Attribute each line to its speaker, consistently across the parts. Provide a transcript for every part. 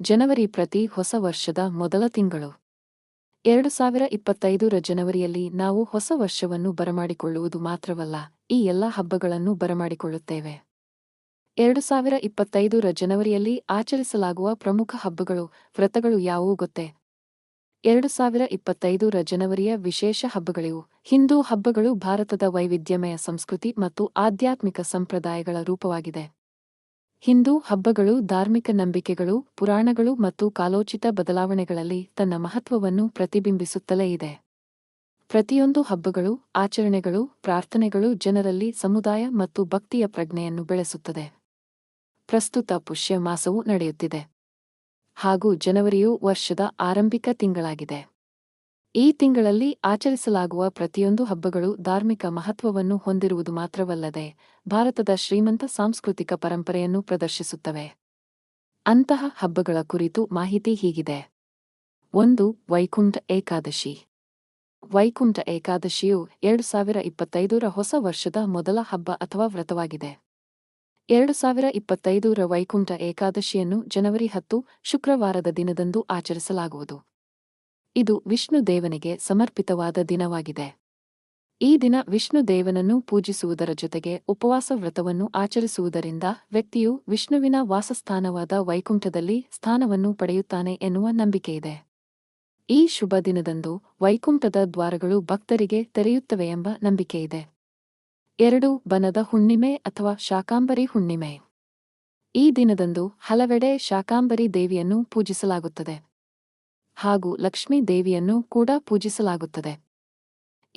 Speaker 1: ಜನವರಿ ಪ್ರತಿ ಹೊಸ ವರ್ಷದ ಮೊದಲ ತಿಂಗಳು. ಎರಡು ಸಾವಿರ ಇಪ್ಪತ್ತೈದರ ಜನವರಿಯಲ್ಲಿ ನಾವು ಹೊಸ ವರ್ಷವನ್ನು ಬರಮಾಡಿಕೊಳ್ಳುವುದು ಮಾತ್ರವಲ್ಲ, ಈ ಎಲ್ಲ ಹಬ್ಬಗಳನ್ನು ಬರಮಾಡಿಕೊಳ್ಳುತ್ತೇವೆ. ಎರಡು ಸಾವಿರ ಇಪ್ಪತ್ತೈದರ ಜನವರಿಯಲ್ಲಿ ಆಚರಿಸಲಾಗುವ ಪ್ರಮುಖ ಹಬ್ಬಗಳು, ವ್ರತಗಳು ಯಾವುವು ಗೊತ್ತೇ? ಎರಡು ಸಾವಿರ ಇಪ್ಪತ್ತೈದರ ಜನವರಿಯ ವಿಶೇಷ ಹಬ್ಬಗಳಿವು. ಹಿಂದೂ ಹಬ್ಬಗಳು ಭಾರತದ ವೈವಿಧ್ಯಮಯ ಸಂಸ್ಕೃತಿ ಮತ್ತು ಆಧ್ಯಾತ್ಮಿಕ ಸಂಪ್ರದಾಯಗಳ ರೂಪವಾಗಿದೆ. ಹಿಂದೂ ಹಬ್ಬಗಳು ಧಾರ್ಮಿಕ ನಂಬಿಕೆಗಳು, ಪುರಾಣಗಳು ಮತ್ತು ಕಾಲೋಚಿತ ಬದಲಾವಣೆಗಳಲ್ಲಿ ತನ್ನ ಮಹತ್ವವನ್ನು ಪ್ರತಿಬಿಂಬಿಸುತ್ತಲೇ ಇದೆ. ಪ್ರತಿಯೊಂದು ಹಬ್ಬಗಳು, ಆಚರಣೆಗಳು, ಪ್ರಾರ್ಥನೆಗಳು ಜನರಲ್ಲಿ ಸಮುದಾಯ ಮತ್ತು ಭಕ್ತಿಯ ಪ್ರಜ್ಞೆಯನ್ನು ಬೆಳೆಸುತ್ತದೆ. ಪ್ರಸ್ತುತ ಪುಷ್ಯ ಮಾಸವು ನಡೆಯುತ್ತಿದೆ. ಹಾಗೂ ಜನವರಿಯು ವರ್ಷದ ಆರಂಭಿಕ ತಿಂಗಳಾಗಿದೆ. ಈ ತಿಂಗಳಲ್ಲಿ ಆಚರಿಸಲಾಗುವ ಪ್ರತಿಯೊಂದು ಹಬ್ಬಗಳು ಧಾರ್ಮಿಕ ಮಹತ್ವವನ್ನು ಹೊಂದಿರುವುದು ಮಾತ್ರವಲ್ಲದೆ ಭಾರತದ ಶ್ರೀಮಂತ ಸಾಂಸ್ಕೃತಿಕ ಪರಂಪರೆಯನ್ನು ಪ್ರದರ್ಶಿಸುತ್ತವೆ. ಅಂತಹ ಹಬ್ಬಗಳ ಕುರಿತು ಮಾಹಿತಿ ಹೀಗಿದೆ. ಒಂದು, ವೈಕುಂಠ ಏಕಾದಶಿ. ವೈಕುಂಠ ಏಕಾದಶಿಯು ಎರಡು ಸಾವಿರ ಇಪ್ಪತ್ತೈದರ ಹೊಸ ವರ್ಷದ ಮೊದಲ ಹಬ್ಬ ಅಥವಾ ವ್ರತವಾಗಿದೆ. ಎರಡು ಸಾವಿರ ಇಪ್ಪತ್ತೈದರ ವೈಕುಂಠ ಏಕಾದಶಿಯನ್ನು ಜನವರಿ ಹತ್ತು, ಶುಕ್ರವಾರದ ದಿನದಂದು ಆಚರಿಸಲಾಗುವುದು. ಇದು ವಿಷ್ಣು ದೇವನಿಗೆ ಸಮರ್ಪಿತವಾದ ದಿನವಾಗಿದೆ. ಈ ದಿನ ವಿಷ್ಣು ದೇವನನ್ನು ಪೂಜಿಸುವುದರ ಜೊತೆಗೆ ಉಪವಾಸ ವ್ರತವನ್ನು ಆಚರಿಸುವುದರಿಂದ ವ್ಯಕ್ತಿಯು ವಿಷ್ಣುವಿನ ವಾಸಸ್ಥಾನವಾದ ವೈಕುಂಠದಲ್ಲಿ ಸ್ಥಾನವನ್ನು ಪಡೆಯುತ್ತಾನೆ ಎನ್ನುವ ನಂಬಿಕೆಯಿದೆ. ಈ ಶುಭ ದಿನದಂದು ವೈಕುಂಠದ ದ್ವಾರಗಳು ಭಕ್ತರಿಗೆ ತೆರೆಯುತ್ತವೆ ಎಂಬ ನಂಬಿಕೆಯಿದೆ. ಎರಡು ಬನದ ಹುಣ್ಣಿಮೆ ಅಥವಾ ಶಾಕಾಂಬರಿ ಹುಣ್ಣಿಮೆ. ಈ ದಿನದಂದು ಹಲವೆಡೆ ಶಾಕಾಂಬರಿ ದೇವಿಯನ್ನು ಪೂಜಿಸಲಾಗುತ್ತದೆ. ಹಾಗೂ ಲಕ್ಷ್ಮೀ ದೇವಿಯನ್ನು ಕೂಡ ಪೂಜಿಸಲಾಗುತ್ತದೆ.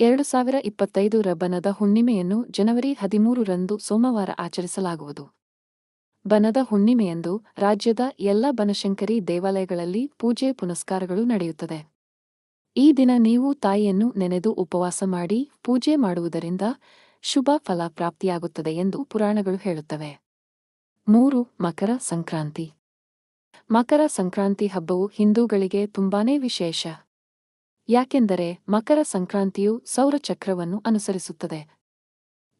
Speaker 1: ಎರಡು ಸಾವಿರ ಇಪ್ಪತ್ತೈದರ ಬನದ ಹುಣ್ಣಿಮೆಯನ್ನು ಜನವರಿ ಹದಿಮೂರರಂದು ಸೋಮವಾರ ಆಚರಿಸಲಾಗುವುದು. ಬನದ ಹುಣ್ಣಿಮೆಯಂದು ರಾಜ್ಯದ ಎಲ್ಲ ಬನಶಂಕರಿ ದೇವಾಲಯಗಳಲ್ಲಿ ಪೂಜೆ ಪುನಸ್ಕಾರಗಳು ನಡೆಯುತ್ತದೆ. ಈ ದಿನ ನೀವು ತಾಯಿಯನ್ನು ನೆನೆದು ಉಪವಾಸ ಮಾಡಿ ಪೂಜೆ ಮಾಡುವುದರಿಂದ ಶುಭ ಫಲ ಪ್ರಾಪ್ತಿಯಾಗುತ್ತದೆ ಎಂದು ಪುರಾಣಗಳು ಹೇಳುತ್ತವೆ. ಮೂರು ಮಕರ ಸಂಕ್ರಾಂತಿ. ಮಕರ ಸಂಕ್ರಾಂತಿ ಹಬ್ಬವು ಹಿಂದೂಗಳಿಗೆ ತುಂಬಾನೇ ವಿಶೇಷ. ಯಾಕೆಂದರೆ ಮಕರ ಸಂಕ್ರಾಂತಿಯು ಸೌರಚಕ್ರವನ್ನು ಅನುಸರಿಸುತ್ತದೆ.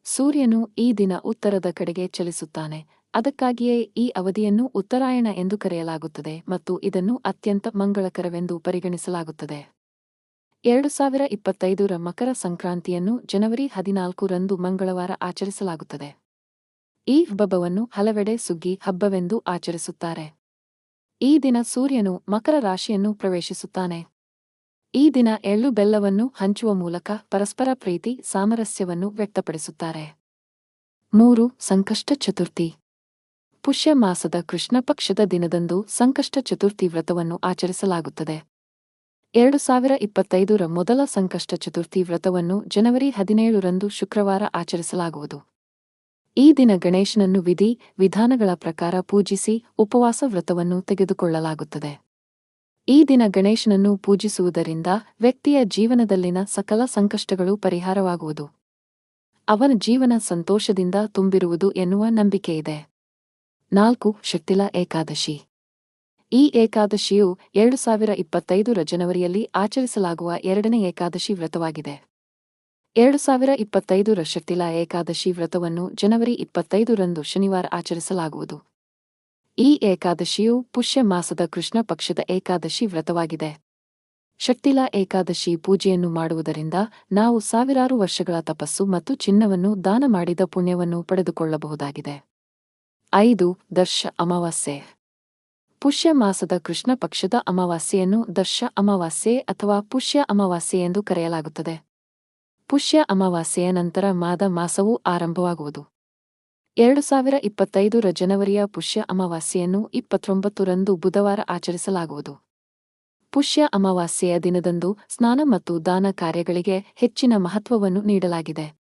Speaker 1: ಸೂರ್ಯನು ಈ ದಿನ ಉತ್ತರದ ಕಡೆಗೆ ಚಲಿಸುತ್ತಾನೆ. ಅದಕ್ಕಾಗಿಯೇ ಈ ಅವಧಿಯನ್ನು ಉತ್ತರಾಯಣ ಎಂದು ಕರೆಯಲಾಗುತ್ತದೆ ಮತ್ತು ಇದನ್ನು ಅತ್ಯಂತ ಮಂಗಳಕರವೆಂದು ಪರಿಗಣಿಸಲಾಗುತ್ತದೆ. ಎರಡು ಸಾವಿರ ಇಪ್ಪತ್ತೈದರ ಮಕರ ಸಂಕ್ರಾಂತಿಯನ್ನು ಜನವರಿ ಹದಿನಾಲ್ಕರಂದು ಮಂಗಳವಾರ ಆಚರಿಸಲಾಗುತ್ತದೆ. ಈ ಹಬ್ಬವನ್ನು ಹಲವೆಡೆ ಸುಗ್ಗಿ ಹಬ್ಬವೆಂದು ಆಚರಿಸುತ್ತಾರೆ. ಈ ದಿನ ಸೂರ್ಯನು ಮಕರ ರಾಶಿಯನ್ನು ಪ್ರವೇಶಿಸುತ್ತಾನೆ. ಈ ದಿನ ಎಳ್ಳು ಬೆಲ್ಲವನ್ನು ಹಂಚುವ ಮೂಲಕ ಪರಸ್ಪರ ಪ್ರೀತಿ, ಸಾಮರಸ್ಯವನ್ನು ವ್ಯಕ್ತಪಡಿಸುತ್ತಾರೆ. ಮೂರು, ಸಂಕಷ್ಟ ಚತುರ್ಥಿ. ಪುಷ್ಯ ಮಾಸದ ಕೃಷ್ಣ ಪಕ್ಷದ ದಿನದಂದು ಸಂಕಷ್ಟ ಚತುರ್ಥಿ ವ್ರತವನ್ನು ಆಚರಿಸಲಾಗುತ್ತದೆ. ಎರಡು ಸಾವಿರ ಇಪ್ಪತ್ತೈದರ ಮೊದಲ ಸಂಕಷ್ಟ ಚತುರ್ಥಿ ವ್ರತವನ್ನು ಜನವರಿ ಹದಿನೇಳರಂದು ಶುಕ್ರವಾರ ಆಚರಿಸಲಾಗುವುದು. ಈ ದಿನ ಗಣೇಶನನ್ನು ವಿಧಿ ವಿಧಾನಗಳ ಪ್ರಕಾರ ಪೂಜಿಸಿ ಉಪವಾಸ ವ್ರತವನ್ನು ತೆಗೆದುಕೊಳ್ಳಲಾಗುತ್ತದೆ. ಈ ದಿನ ಗಣೇಶನನ್ನು ಪೂಜಿಸುವುದರಿಂದ ವ್ಯಕ್ತಿಯ ಜೀವನದಲ್ಲಿನ ಸಕಲ ಸಂಕಷ್ಟಗಳು ಪರಿಹಾರವಾಗುವುದು. ಅವನ ಜೀವನ ಸಂತೋಷದಿಂದ ತುಂಬಿರುವುದು ಎನ್ನುವ ನಂಬಿಕೆಯಿದೆ. ನಾಲ್ಕು, ಶಕ್ತಿಲ ಏಕಾದಶಿ. ಈ ಏಕಾದಶಿಯು ಎರಡು ಸಾವಿರ ಇಪ್ಪತ್ತೈದರ ಜನವರಿಯಲ್ಲಿ ಆಚರಿಸಲಾಗುವ ಎರಡನೇ ಏಕಾದಶಿ ವ್ರತವಾಗಿದೆ. ಎರಡು ಸಾವಿರ ಇಪ್ಪತ್ತೈದರ ಶಕ್ತಿಲಾ ಏಕಾದಶಿ ವ್ರತವನ್ನು ಜನವರಿ ಇಪ್ಪತ್ತೈದರಂದು ಶನಿವಾರ ಆಚರಿಸಲಾಗುವುದು. ಈ ಏಕಾದಶಿಯು ಪುಷ್ಯ ಮಾಸದ ಕೃಷ್ಣ ಪಕ್ಷದ ಏಕಾದಶಿ ವ್ರತವಾಗಿದೆ. ಶಕ್ತಿಲಾ ಏಕಾದಶಿ ಪೂಜೆಯನ್ನು ಮಾಡುವುದರಿಂದ ನಾವು ಸಾವಿರಾರು ವರ್ಷಗಳ ತಪಸ್ಸು ಮತ್ತು ಚಿನ್ನವನ್ನು ದಾನ ಮಾಡಿದ ಪುಣ್ಯವನ್ನು ಪಡೆದುಕೊಳ್ಳಬಹುದಾಗಿದೆ. ಐದು, ದರ್ಶ ಅಮಾವಾಸ್ಯೆ. ಪುಷ್ಯ ಮಾಸದ ಕೃಷ್ಣ ಪಕ್ಷದ ಅಮಾವಾಸ್ಯೆಯನ್ನು ದರ್ಶ ಅಮಾವಾಸ್ಯೆ ಅಥವಾ ಪುಷ್ಯ ಅಮಾವಾಸ್ಯೆ ಎಂದು ಕರೆಯಲಾಗುತ್ತದೆ. ಪುಷ್ಯ ಅಮಾವಾಸ್ಯೆಯ ನಂತರ ಮಾದ ಮಾಸವೂ ಆರಂಭವಾಗುವುದು. ಎರಡು ಸಾವಿರ ಇಪ್ಪತ್ತೈದರ ಜನವರಿಯ ಪುಷ್ಯ ಅಮಾವಾಸ್ಯೆಯನ್ನು ಇಪ್ಪತ್ತೊಂಬತ್ತರಂದು ಬುಧವಾರ ಆಚರಿಸಲಾಗುವುದು. ಪುಷ್ಯ ಅಮಾವಾಸ್ಯೆಯ ದಿನದಂದು ಸ್ನಾನ ಮತ್ತು ದಾನ ಕಾರ್ಯಗಳಿಗೆ ಹೆಚ್ಚಿನ ಮಹತ್ವವನ್ನು ನೀಡಲಾಗಿದೆ.